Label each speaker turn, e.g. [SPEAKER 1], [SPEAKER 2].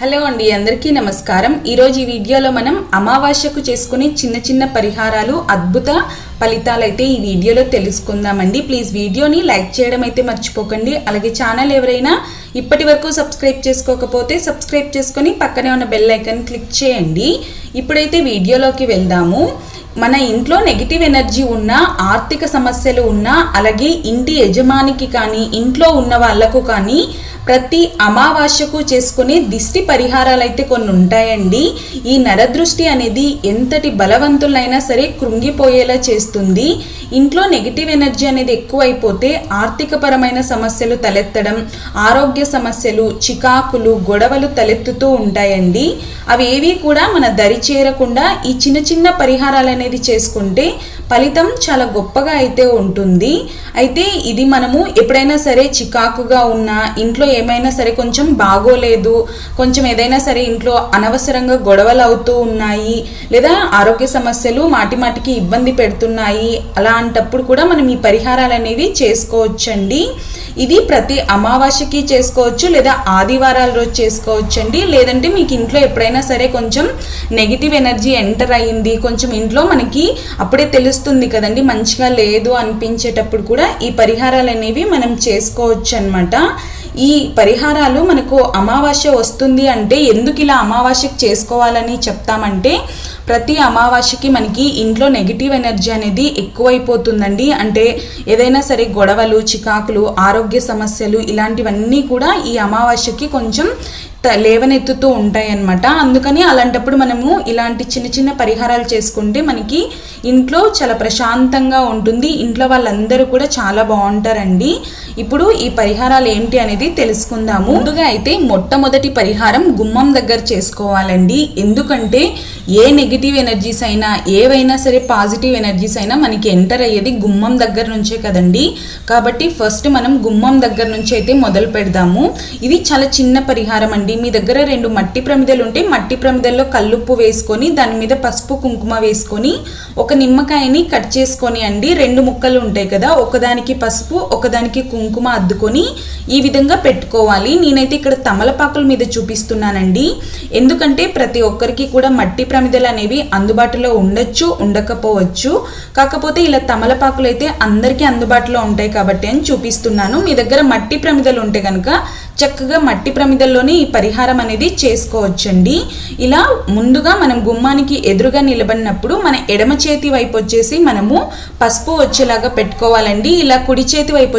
[SPEAKER 1] Hello అండి అందరికీ నమస్కారం. ఈరోజు ఈ వీడియోలో మనం అమావాస్యకు చేసుకునే చిన్న చిన్న పరిహారాలు అద్భుత ఫలితాలు అయితే ఈ వీడియోలో తెలుసుకుందామండి. ప్లీజ్ వీడియోని లైక్ చేయడం అయితే మర్చిపోకండి. అలాగే ఛానల్ ఎవరైనా ఇప్పటి వరకు సబ్స్క్రైబ్ చేసుకోకపోతే సబ్స్క్రైబ్ చేసుకొని పక్కనే ఉన్న బెల్ ఐకన్ క్లిక్ చేయండి. ఇప్పుడైతే వీడియోలోకి వెళ్దాము. మన ఇంట్లో నెగిటివ్ ఎనర్జీ ఉన్న ఆర్థిక సమస్యలు ఉన్న అలాగే ఇంటి యజమానికి కానీ ఇంట్లో ఉన్న వాళ్ళకు కానీ ప్రతి అమావాస్యకు చేసుకునే దిష్టి పరిహారాలు అయితే కొన్ని ఉంటాయండి. ఈ నరదృష్టి అనేది ఎంతటి బలవంతులైనా సరే కృంగిపోయేలా చేస్తుంది. ఇంట్లో నెగిటివ్ ఎనర్జీ అనేది ఎక్కువైపోతే ఆర్థికపరమైన సమస్యలు తలెత్తడం ఆరోగ్య సమస్యలు చికాకులు గొడవలు తలెత్తుతూ ఉంటాయండి. అవి ఏవి కూడా మన దరి చేరకుండా ఈ చిన్న చిన్న పరిహారాలు అనేది చేసుకుంటే ఫలితం చాలా గొప్పగా అయితే ఉంటుంది. అయితే ఇది మనము ఎప్పుడైనా సరే చికాకుగా ఉన్నా ఇంట్లో ఏమైనా సరే కొంచెం బాగోలేదు కొంచెం ఏదైనా సరే ఇంట్లో అనవసరంగా గొడవలు అవుతూ ఉన్నాయి లేదా ఆరోగ్య సమస్యలు మాటి మాటికి ఇబ్బంది పెడుతున్నాయి అలా అలాంటప్పుడు కూడా మనం ఈ పరిహారాలు అనేవి చేసుకోవచ్చండి. ఇది ప్రతి అమావాస్యకి చేసుకోవచ్చు లేదా ఆదివారాల రోజు చేసుకోవచ్చండి. లేదంటే మీకు ఇంట్లో ఎప్పుడైనా సరే కొంచెం నెగిటివ్ ఎనర్జీ ఎంటర్ అయ్యింది కొంచెం ఇంట్లో మనకి అప్పుడే తెలుస్తుంది కదండి మంచిగా లేదు అనిపించేటప్పుడు కూడా ఈ పరిహారాలు అనేవి మనం చేసుకోవచ్చు అనమాట ఈ పరిహారాలు మనకు అమావాస్య వస్తుంది అంటే ఎందుకు ఇలా అమావాస్యకి చేసుకోవాలని చెప్తామంటే ప్రతి అమావాస్యకి మనకి ఇంట్లో నెగిటివ్ ఎనర్జీ అనేది ఎక్కువైపోతుందండి. అంటే ఏదైనా సరే గొడవలు చికాకులు ఆరోగ్య సమస్యలు ఇలాంటివన్నీ కూడా ఈ అమావాస్యకి కొంచెం త- లేవనెత్తుతూ ఉంటాయి అన్నమాట అందుకని అలాంటప్పుడు మనము ఇలాంటి చిన్న చిన్న పరిహారాలు చేసుకుంటే మనకి ఇంట్లో చాలా ప్రశాంతంగా ఉంటుంది. ఇంట్లో వాళ్ళందరూ కూడా చాలా బాగుంటారండి. ఇప్పుడు ఈ పరిహారాలు ఏంటి అనేది తెలుసుకుందాము. ముందుగా అయితే మొట్టమొదటి పరిహారం గుమ్మం దగ్గర చేసుకోవాలండి. ఎందుకంటే ఏ నెగిటివ్ ఎనర్జీస్ అయినా ఏవైనా సరే పాజిటివ్ ఎనర్జీస్ అయినా మనకి ఎంటర్ అయ్యేది గుమ్మం దగ్గర నుంచే కదండి. కాబట్టి ఫస్ట్ మనం గుమ్మం దగ్గర నుంచి అయితే మొదలు పెడదాము. ఇది చాలా చిన్న పరిహారం అండి. మీ దగ్గర రెండు మట్టి ప్రమిదలు ఉంటే మట్టి ప్రమిదల్లో కల్లుప్పు వేసుకొని దాని మీద పసుపు కుంకుమ వేసుకొని ఒక నిమ్మకాయని కట్ చేసుకొని అండి. రెండు ముక్కలు ఉంటాయి కదా ఒకదానికి పసుపు ఒకదానికి కుంకుమ అద్దుకొని ఈ విధంగా పెట్టుకోవాలి. నేనైతే ఇక్కడ తమలపాకుల మీద చూపిస్తున్నానండి. ఎందుకంటే ప్రతి ఒక్కరికి కూడా మట్టి ప్రమిదలు అనేవి అందుబాటులో ఉండొచ్చు ఉండకపోవచ్చు. కాకపోతే ఇలా తమలపాకులు అయితే అందరికీ అందుబాటులో ఉంటాయి కాబట్టి అని చూపిస్తున్నాను. మీ దగ్గర మట్టి ప్రమిదలు ఉంటే కనుక చక్కగా మట్టి ప్రమిదల్లోనే ఈ పరిహారం అనేది చేసుకోవచ్చండి. ఇలా ముందుగా మనం గుమ్మానికి ఎదురుగా నిలబడినప్పుడు మన ఎడమ చేతి వైపు వచ్చేసి మనము పసుపు వచ్చేలాగా పెట్టుకోవాలండి. ఇలా కుడి చేతి వైపు